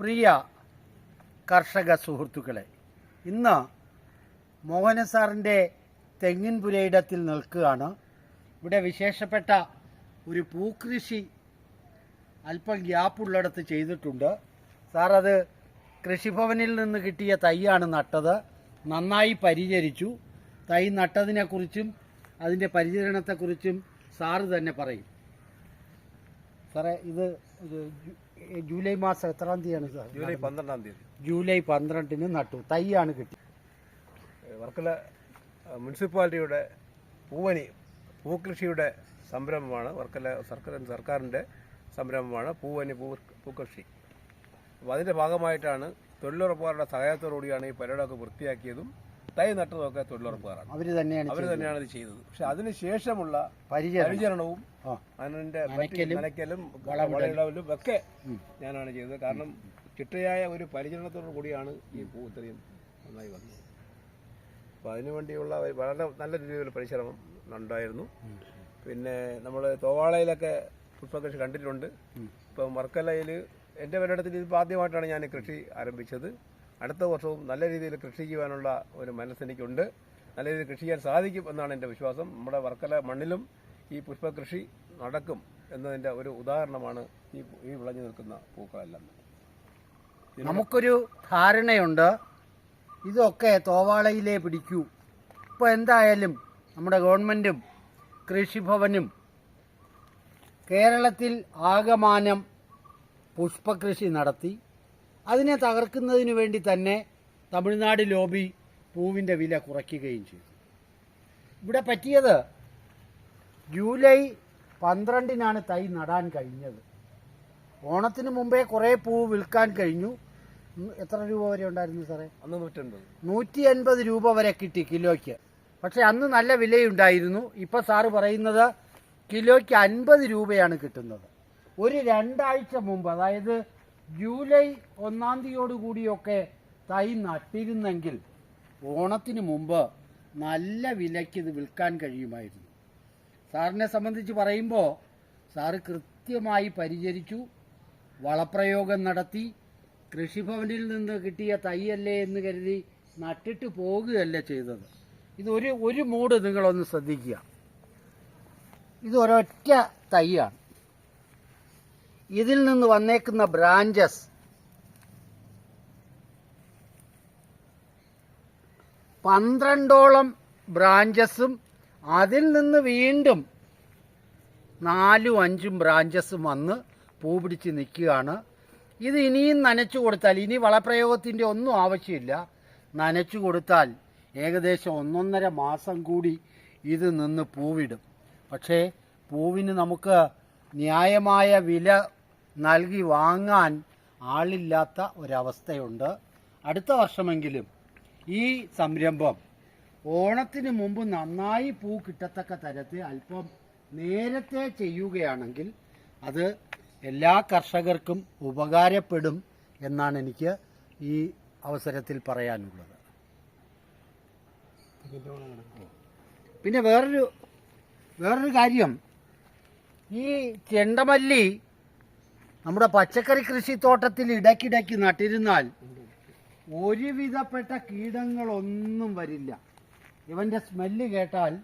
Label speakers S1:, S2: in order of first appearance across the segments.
S1: പ്രിയ കർഷക സുഹൃത്തുക്കളെ ഇന്ന് മോഹന സാറിന്റെ തെങ്ങിൻ പുരയിടത്തിൽ നിൽക്കുകയാണ്. ഇവിടെ വിശേഷപ്പെട്ട ഒരു പൂക്കൃഷി അല്പം ഗ്യാപ്പുള്ളിടത്ത് ചെയ്തിട്ടുണ്ട്. സാർ അത് കൃഷിഭവനിൽ നിന്ന് കിട്ടിയ തൈയാണ് നട്ടത്. നന്നായി പരിചരിച്ചു. തൈ നട്ടതിനെക്കുറിച്ചും അതിന്റെ പരിചരണത്തെക്കുറിച്ചും സാറ് തന്നെ പറയും. സാറേ ഇത് ജൂലൈ മാസം എത്രാം തീയതിയാണ് സാർ
S2: ജൂലൈ പന്ത്രണ്ടാം തീയതി.
S1: ജൂലൈ പന്ത്രണ്ടിന് നട്ടു. തൈയാണ് കിട്ടി.
S2: വർക്കല മുനിസിപ്പാലിറ്റിയുടെ പൂവനി പൂക്കൃഷിയുടെ സംരംഭമാണ്. വർക്കല സർക്കാർ സർക്കാരിന്റെ സംരംഭമാണ് പൂവനി പൂ പൂക്കൃഷി. അപ്പോൾ അതിന്റെ ഭാഗമായിട്ടാണ് തൊഴിലുറപ്പുകാരുടെ സഹായത്തോടുകൂടിയാണ് ഈ പരിപാടിയൊക്കെ വൃത്തിയാക്കിയതും തൈ നട്ടതൊക്കെ തൊഴിലുറപ്പുകാരാണ്.
S1: അവർ തന്നെയാണ്
S2: അവർ തന്നെയാണ് ഇത് ചെയ്തത്. പക്ഷെ അതിനുശേഷമുള്ള
S1: പരിചരണം.
S2: പരിചരണവും അതിന്റെ
S1: നനയ്ക്കലും,
S2: വളയിടലും ഒക്കെ ഞാനാണ് ചെയ്തത്. കാരണം ചിട്ടയായ ഒരു പരിചരണത്തോടു കൂടിയാണ് ഈ പൂ ഇത്രയും നന്നായി വന്നത്. അപ്പോൾ അതിനുവേണ്ടിയുള്ള വളരെ നല്ല രീതിയിലുള്ള പരിശ്രമം ഉണ്ടായിരുന്നു. പിന്നെ നമ്മൾ തോവാളയിലൊക്കെ പുഷ്പകൃഷി കണ്ടിട്ടുണ്ട്. ഇപ്പം വർക്കലയിൽ എന്റെ പരിടത്തിൽ ഇതിപ്പോൾ ആദ്യമായിട്ടാണ് ഞാൻ കൃഷി ആരംഭിച്ചത്. അടുത്ത വർഷവും നല്ല രീതിയിൽ കൃഷി ചെയ്യാനുള്ള ഒരു മനസ്സെനിക്കുണ്ട് നല്ല രീതിയിൽ കൃഷി ചെയ്യാൻ സാധിക്കും എന്നാണ് എന്റെ വിശ്വാസം. നമ്മുടെ വർക്കല മണ്ണിലും ഈ പുഷ്പകൃഷി നടക്കും എന്നതിന്റെ ഒരു ഉദാഹരണമാണ് ഈ ഈ വിളഞ്ഞു നിൽക്കുന്ന പൂക്കളെല്ലാം.
S1: നമുക്കൊരു ധാരണയുണ്ട്. ഇതൊക്കെ തോവാളയിലേ പിടിക്കൂ. ഇപ്പോൾ എന്തായാലും നമ്മുടെ ഗവൺമെന്റും കൃഷിഭവനും കേരളത്തിൽ ആകമാനം പുഷ്പകൃഷി നടത്തി. അതിനെ തകർക്കുന്നതിന് വേണ്ടി തന്നെ തമിഴ്നാട് ലോബി പൂവിന്റെ വില കുറയ്ക്കുകയും ചെയ്തു. ഇവിടെ പറ്റിയത് ജൂലൈ പന്ത്രണ്ടിനാണ് തൈ നടാൻ കഴിഞ്ഞത്. ഓണത്തിന് മുമ്പേ കുറേ പൂവ് വിൽക്കാൻ കഴിഞ്ഞു. എത്ര രൂപ വരെ ഉണ്ടായിരുന്നു സാറേ? നൂറ്റി അൻപത് രൂപ വരെ കിട്ടി കിലോയ്ക്ക്. പക്ഷെ അന്ന് നല്ല വിലയുണ്ടായിരുന്നു. ഇപ്പം സാറ് പറയുന്നത് കിലോയ്ക്ക് അൻപത് രൂപയാണ് കിട്ടുന്നത്. ഒരു രണ്ടാഴ്ച മുമ്പ് അതായത് ജൂലൈ ഒന്നാം തീയതിയോടുകൂടിയൊക്കെ തൈ നട്ടിരുന്നെങ്കിൽ ഓണത്തിന് മുമ്പ് നല്ല വിലയ്ക്ക് ഇത് വിൽക്കാൻ കഴിയുമായിരുന്നു. സാറിനെ സംബന്ധിച്ച് പറയുമ്പോൾ സാറ് കൃത്യമായി പരിചരിച്ചു വളപ്രയോഗം നടത്തി കൃഷിഭവനിൽ നിന്ന് കിട്ടിയ തൈയല്ലേ എന്ന് കരുതി നട്ടിട്ട് പോകുകയല്ല ചെയ്തത്. ഇതൊരു ഒരു മൂട് നിങ്ങളൊന്ന് ശ്രദ്ധിക്കുക. ഇത് തൈയാണ്. ഇതിൽ നിന്ന് വന്നേക്കുന്ന ബ്രാഞ്ചസ് പന്ത്രണ്ടോളം ബ്രാഞ്ചസും അതിൽ നിന്ന് വീണ്ടും നാലും അഞ്ചും ബ്രാഞ്ചസും വന്ന് പൂ പിടിച്ച് നിൽക്കുകയാണ്. ഇത് ഇനിയും നനച്ചു കൊടുത്താൽ ഇനി വളപ്രയോഗത്തിന്റെ ഒന്നും ആവശ്യമില്ല. നനച്ചു കൊടുത്താൽ ഏകദേശം ഒന്നൊന്നര മാസം കൂടി ഇത് നിന്ന് പൂവിടും. പക്ഷേ പൂവിന് നമുക്ക് ന്യായമായ വില നൽകി വാങ്ങാൻ ആളില്ലാത്ത ഒരവസ്ഥയുണ്ട്. അടുത്ത വർഷമെങ്കിലും ഈ സംരംഭം ഓണത്തിന് മുമ്പ് നന്നായി പൂ കിട്ടത്തക്ക തരത്തിൽ അല്പം നേരത്തെ ചെയ്യുകയാണെങ്കിൽ അത് എല്ലാ കർഷകർക്കും ഉപകാരപ്പെടും എന്നാണ് എനിക്ക് ഈ അവസരത്തിൽ പറയാനുള്ളത്. പിന്നെ വേറൊരു വേറൊരു കാര്യം. ഈ ചെണ്ടമല്ലി നമ്മുടെ പച്ചക്കറി കൃഷിത്തോട്ടത്തിൽ ഇടയ്ക്കിടയ്ക്ക് നട്ടിരുന്നാൽ ഒരുവിധപ്പെട്ട കീടങ്ങളൊന്നും വരില്ല. ഇവന്റെ സ്മെല്ല് കേട്ടാൽ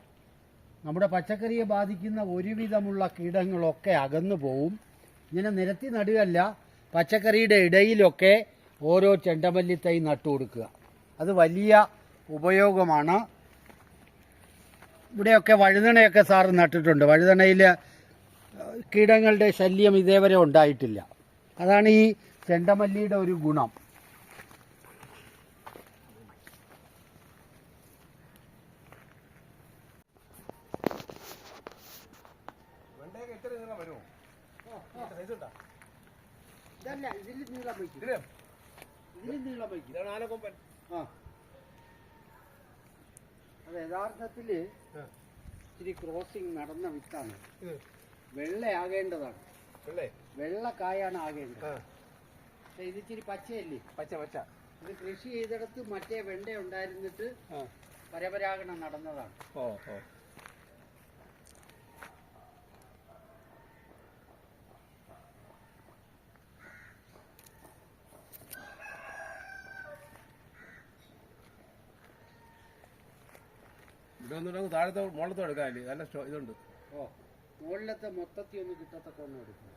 S1: നമ്മുടെ പച്ചക്കറിയെ ബാധിക്കുന്ന ഒരുവിധമുള്ള കീടങ്ങളൊക്കെ അകന്നു പോവും. ഇങ്ങനെ നിരത്തി നടുകയല്ല പച്ചക്കറിയുടെ ഇടയിലൊക്കെ ഓരോ ചെണ്ടമല്ലി തൈ നട്ടു കൊടുക്കുക അത് വലിയ ഉപയോഗമാണ്. ഇവിടെയൊക്കെ വഴുതണയൊക്കെ സാറ് നട്ടിട്ടുണ്ട്. വഴുതണയിൽ കീടങ്ങളുടെ ശല്യം ഇതേവരെ ഉണ്ടായിട്ടില്ല. അതാണ് ഈ ചെണ്ടമല്ലിയുടെ ഒരു ഗുണം. യഥാർത്ഥത്തിൽ എത്ര ക്രോസിംഗ് നടന്ന വിത്താണ്. വെള്ളയാകേണ്ടതാണ്.
S2: വെള്ള?
S1: കായാണ് ആകേണ്ടത്. പക്ഷെ ഇത് പച്ചയല്ലേ?
S2: പച്ച പച്ച.
S1: ഇത് കൃഷി ചെയ്തെടുത്ത് മറ്റേ വെണ്ട ഉണ്ടായിരുന്നിട്ട് പരപരാഗണം നടന്നതാണ്.
S2: ഓ ഓ. ഇവിടെ ഒന്നുണ്ടെങ്കിൽ താഴത്തെ മുകളിലത്തോ എടുക്കാമല്ലേ നല്ല ഇതുണ്ട്.
S1: ഓ. മുകളിലത്തെ മൊത്തത്തിൽ ഒന്ന് കിട്ടത്തൊക്കെ ഒന്ന് എടുക്കും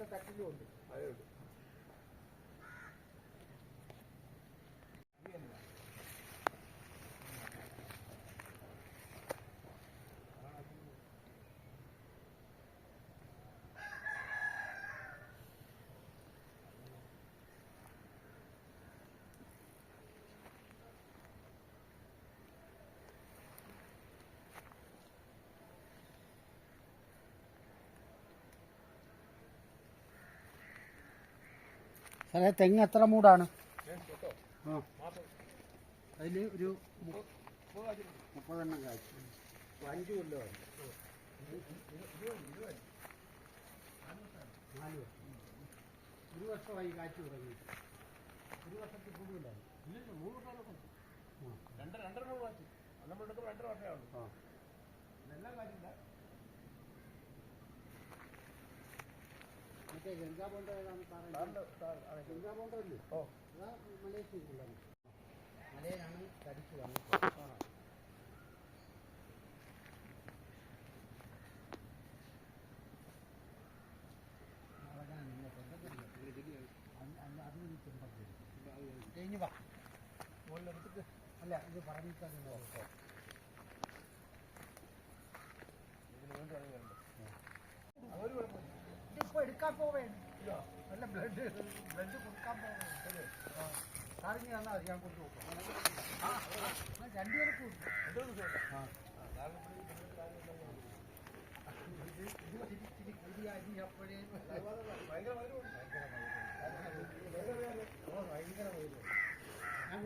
S1: это так
S2: любит.
S1: സാറേ തെങ്ങ് എത്ര മൂടാണ്? ആ. അതിൽ ഒരു മുപ്പതെണ്ണം കാഴ്ച അഞ്ച് കൊല്ലോ വർഷം ഒരു വർഷമായി കാച്ചു തുടങ്ങി. ഒരു വർഷത്തിൽ കൂടുതലായി.
S2: രണ്ട് രണ്ടര മൂന്ന് എടുക്കുമ്പോൾ രണ്ടര വർഷമേ ഉള്ളൂ ഇതെല്ലാം കാര്യമില്ല
S1: മറ്റേ ഗംഗാ ബോണ്ട ഏതാണ് സാറേ ഗംഗാ ബോണ്ട അല്ലേ?
S2: ഓ.
S1: മലേഷ്യക്കുള്ളത് മലയിലാണ് തടിച്ചു വന്നത്. അല്ല ഇത് പറഞ്ഞിട്ട് ഇതിപ്പോ എടുക്കാൻ പോവേ. നല്ല ബ്ലഡ് ബ്ലഡ് കൊടുക്കാൻ പോവേ. സാറിന് തന്നാ മതി, ഞാൻ കൊണ്ടുപോകും രണ്ടുപേർക്ക് ഇച്ചിരി കൂടിയായി അപ്പോഴേ
S2: ഞാൻ
S1: നേരത്തെ ഭയങ്കര വൈദ്യം ഞാൻ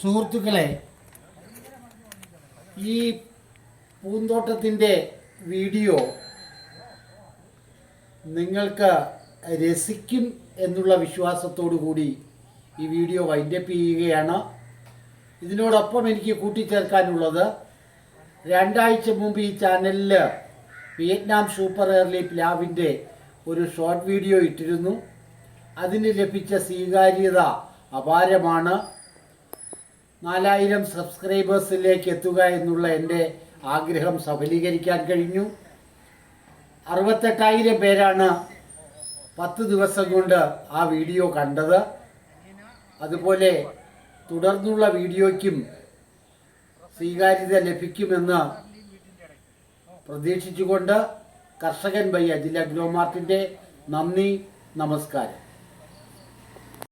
S1: സുഹൃത്തുക്കളെ ഈ പൂന്തോട്ടത്തിന്റെ വീഡിയോ നിങ്ങൾക്ക് രസിക്കും എന്നുള്ള വിശ്വാസത്തോടു കൂടി ഈ വീഡിയോ വൈൻഡപ്പ് ചെയ്യുകയാണ്. ഇതിനോടൊപ്പം എനിക്ക് കൂട്ടിച്ചേർക്കാനുള്ളത് രണ്ടാഴ്ച മുമ്പ് ഈ ചാനലിൽ വിയറ്റ്നാം സൂപ്പർ എയർലി പ്ലാവിന്റെ ഒരു ഷോർട്ട് വീഡിയോ ഇട്ടിരുന്നു. അതിന് ലഭിച്ച സ്വീകാര്യത അപാരമാണ്. നാലായിരം സബ്സ്ക്രൈബേഴ്സിലേക്ക് എത്തുക എന്നുള്ള എന്റെ ആഗ്രഹം സഫലീകരിക്കാൻ കഴിഞ്ഞു. അറുപത്തെട്ടായിരം പേരാണ് പത്ത് ദിവസം കൊണ്ട് ആ വീഡിയോ കണ്ടത്. അതുപോലെ തുടർന്നുള്ള വീഡിയോയ്ക്കും സ്വീകാര്യത ലഭിക്കുമെന്ന് പ്രതീക്ഷിച്ചുകൊണ്ട് കർഷകൻ ബൈ അജില ഗ്രോമാർട്ടിന്റെ നന്ദി നമസ്കാരം.